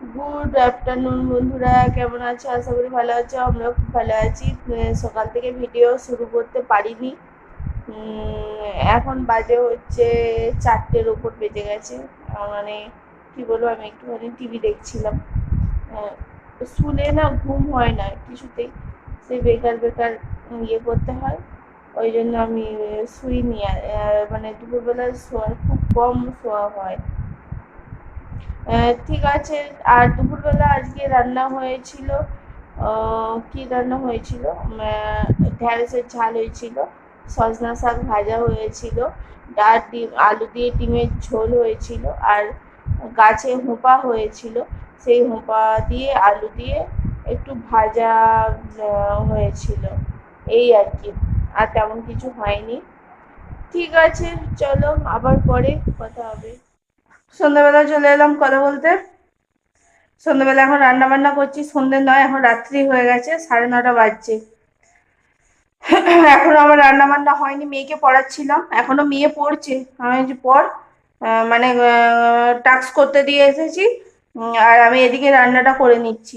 Good afternoon বন্ধুরা। কেমন আছো? আশা করি ভালো আছো। আমরাও খুব ভালো আছি। সকাল থেকে ভিডিও শুরু করতে পারিনি। এখন বাজে হচ্ছে চারটের ওপর বেজে গেছে। মানে কি বলব, আমি একটুখানি টিভি দেখছিলাম। শুলে না ঘুম হয় না কিছুতেই। সে বেকার বেকার ইয়ে করতে হয়। ওই জন্য আমি শুইনি। মানে দুপুরবেলা শোয়া খুব কম শোয়া হয়। ঠিক আছে, আর দুপুরবেলা আজকে রান্না হয়েছিল কি রান্না হয়েছিল? ঢ্যাঁড়সের ঝাল হয়েছিল, সজনা শাক ভাজা হয়েছিল, ডাল ডিম, আলু দিয়ে ডিমের ঝোল হয়েছিল, আর গাছে হোঁপা হয়েছিল, সেই হোঁপা দিয়ে আলু দিয়ে একটু ভাজা হয়েছিল, এই আর কি, আর তেমন কিছু হয়নি। ঠিক আছে, চলো আবার পরে কথা হবে। সন্ধ্যাবেলা চলে এলাম কথা বলতে। সন্ধ্যাবেলা এখন রান্না বান্না করছি সন্ধ্যে নয়, এখন রাত্রি হয়ে গেছে, সাড়ে নটা বাজছে। এখনও আমার রান্না বান্না হয়নি, মেয়েকে পড়াচ্ছিলাম, এখনও মেয়ে পড়ছে। আমি পড়। মানে টাস্ক করতে দিয়ে এসেছি আর আমি এদিকে রান্নাটা করে নিচ্ছি।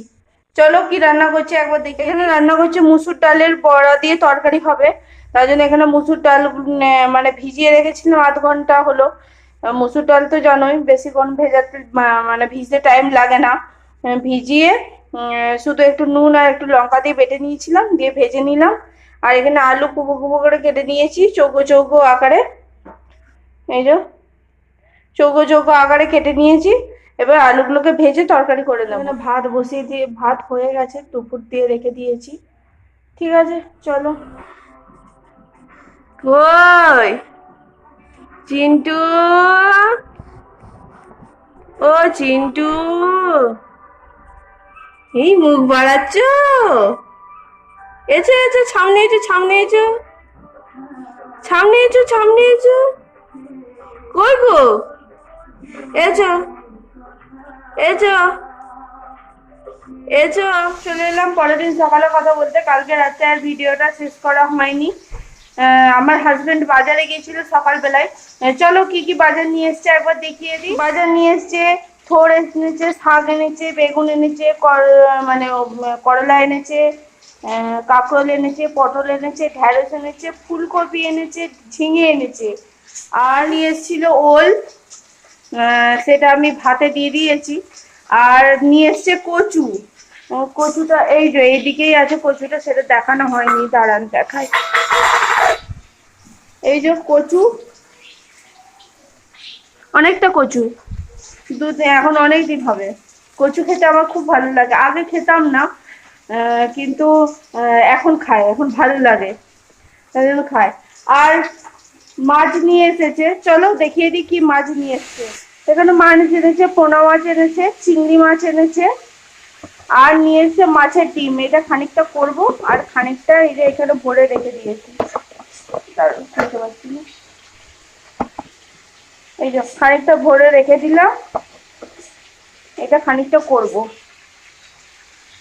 চলো কি রান্না করছি একবার দেখি। এখানে রান্না করছি মুসুর ডালের বড়া দিয়ে তরকারি হবে। তার জন্য এখানে মুসুর ডাল মানে ভিজিয়ে রেখেছিলাম আধ ঘণ্টা হলো। মুসুর ডাল তো জানোই বেশিক্ষণ ভেজাতে মানে ভিজতে টাইম লাগে না। ভিজিয়ে শুধু একটু নুন আর একটু লঙ্কা দিয়ে বেটে নিয়েছিলাম দিয়ে ভেজে নিলাম। আর এখানে আলু কুবো কুবো করে কেটে নিয়েছি চৌকো চৌকো আকারে। এই যে চৌকো চৌকো আকারে কেটে নিয়েছি। এবার আলুগুলোকে ভেজে তরকারি করে এখানে ভাত বসিয়ে দিয়ে ভাত হয়ে গেছে দুপুর দিয়ে রেখে দিয়েছি। ঠিক আছে চলো। কই চিন্টু। ও চিন্টু। এই মুখ বাড়াচ্ছ? এসো এসো, সামনে এসো সামনে এসো। সামনে এসো সামনে এসো। কই গো? এসো এসো এসো। চলে এলাম পরের দিন সকালে কথা বলতে। কালকে রাতে আর ভিডিওটা শেষ করা হয়নি। আমার হাজবেন্ড বাজারে গিয়েছিল সকালবেলায়। চলো কি কি বাজার নিয়ে এসছে একবার দেখিয়ে দিই। বাজার নিয়ে এসছে, থোর এনেছে, শাক এনেছে, বেগুন এনেছে মানে করলা এনেছে কাঁকরোল এনেছে, পটল এনেছে, ঢ্যাঁড়স এনেছে, ফুলকপি এনেছে, ঝিঙে এনেছে। আর নিয়ে এসেছিল ওল সেটা আমি ভাতে দিয়ে দিয়েছি। আর নিয়ে এসছে কচু। কচুটা, এই যে, এইদিকেই আছে কচুটা, সেটা দেখানো হয়নি, দাঁড়ান দেখাই। এই যে কচু। অনেকটা কচু। দুধ এখন অনেক দিন হবে। কচু খেতে আমার খুব ভালো লাগে। আগে খেতাম না কিন্তু এখন খায় এখন ভালো লাগে। তাই জন্য খাই। আর মাছ নিয়ে এসেছে। চলো দেখিয়ে দিই কি মাছ নিয়ে এসেছে। এখানে মাছ এনেছে পোনা মাছ এনেছে চিংড়ি মাছ এনেছে আর নিয়ে এসেছে মাছের ডিম। এটা খানিকটা করব আর খানিকটা এই যে এখানে ভরে রেখে দিয়েছি। দাঁড়াও, খুলতে পারছি। এই যে খানিকটা ভরে রেখে দিলাম। এটা খানিকটা করব।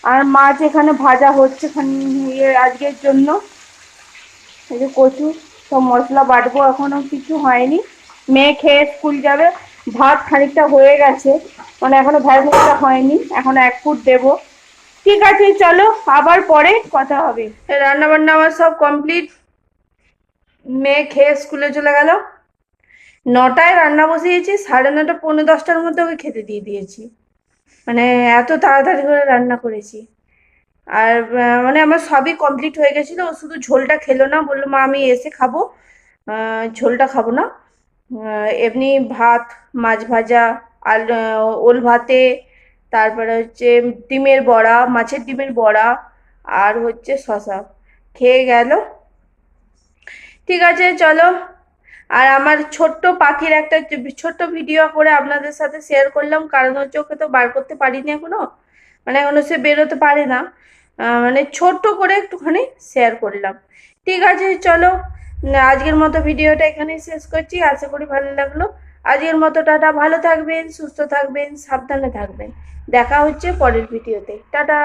আর মাছ এখানে ভাজা হচ্ছে ইয়ে আজকের জন্য। এই যে কচু সব মশলা বাটবো এখনও কিছু হয়নি। মেয়ে খেয়ে স্কুল যাবে। ভাত খানিকটা হয়ে গেছে। মানে এখনও ভাজা হয়নি। এখনও এক ফুট দেবো। ঠিক আছে চলো আবার পরে কথা হবে। রান্না বান্না আমার সব কমপ্লিট মেয়ে খেয়ে স্কুলে চলে গেল। নটায় রান্না বসিয়েছি, সাড়ে নটা পৌনে দশটার মধ্যে ওকে খেতে দিয়ে দিয়েছি। মানে এত তাড়াতাড়ি করে রান্না করেছি। আর মানে আমার সবই কমপ্লিট হয়ে গেছিল, ও শুধু ঝোলটা খেলো না, বলল, মা, আমি এসে খাব। ঝোলটা খাব না। এমনি ভাত, মাছ ভাজা, আল ওল ভাতে, তারপরে হচ্ছে ডিমের বড়া, মাছের ডিমের বড়া, আর হচ্ছে শশা খেয়ে গেল। ঠিক আছে, চলো। আর আমার ছোট্ট পাখির একটা ছোট্ট ভিডিও করে আপনাদের সাথে শেয়ার করলাম, কারণ হচ্ছে ওকে তো বার করতে পারিনি এখনও। মানে এখনও সে বেরোতে পারে না। মানে ছোট্ট করে একটুখানি শেয়ার করলাম। ঠিক আছে, চলো। আজকের মতো ভিডিওটা এখানেই শেষ করছি। আশা করি ভালো লাগল। আজকের মতো টাটা। ভালো থাকবেন, সুস্থ থাকবেন, সাবধানে থাকবেন। দেখা হচ্ছে পরের ভিডিওতে। টাটা!